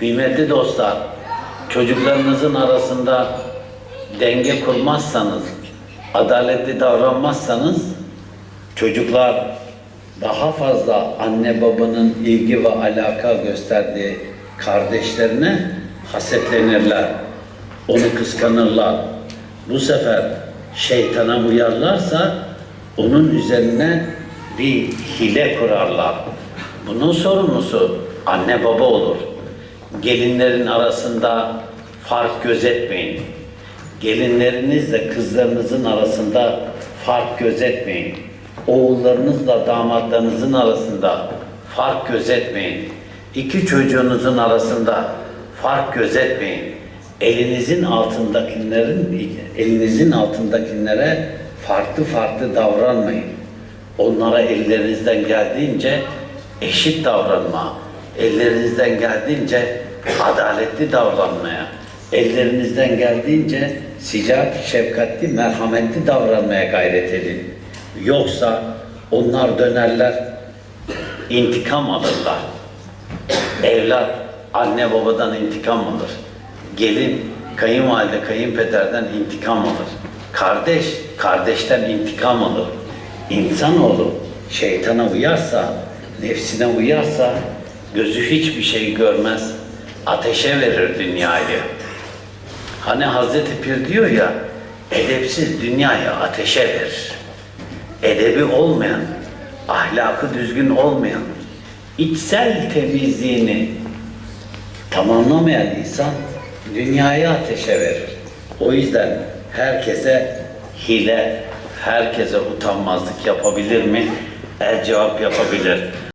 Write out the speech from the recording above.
Kıymetli dostlar, çocuklarınızın arasında denge kurmazsanız, adaletli davranmazsanız çocuklar daha fazla anne babanın ilgi ve alaka gösterdiği kardeşlerine hasetlenirler. Onu kıskanırlar. Bu sefer şeytana uyarlarsa onun üzerine bir hile kurarlar. Bunun sorumlusu anne baba olur. Gelinlerin arasında fark gözetmeyin. Gelinlerinizle kızlarınızın arasında fark gözetmeyin. Oğullarınızla damatlarınızın arasında fark gözetmeyin. İki çocuğunuzun arasında fark gözetmeyin. Elinizin altındakilerin elinizin altındakilere farklı farklı davranmayın. Onlara ellerinizden geldiğince eşit davranma, ellerinizden geldiğince adaletli davranmaya, ellerinizden geldiğince sıcak, şefkatli, merhametli davranmaya gayret edin. Yoksa onlar dönerler, intikam alırlar. Evlat anne babadan intikam alır. Gelin kayınvalide kayınpederden intikam alır. Kardeş kardeşten intikam alır. İnsanoğlu şeytana uyarsa, nefsine uyarsa gözü hiçbir şey görmez. Ateşe verir dünyayı. Hani Hazreti Pir diyor ya, edepsiz dünyayı ateşe verir. Edebi olmayan, ahlakı düzgün olmayan, içsel temizliğini tamamlamayan insan dünyayı ateşe verir. O yüzden herkese hile, herkese utanmazlık yapabilir mi? El cevap yapabilir.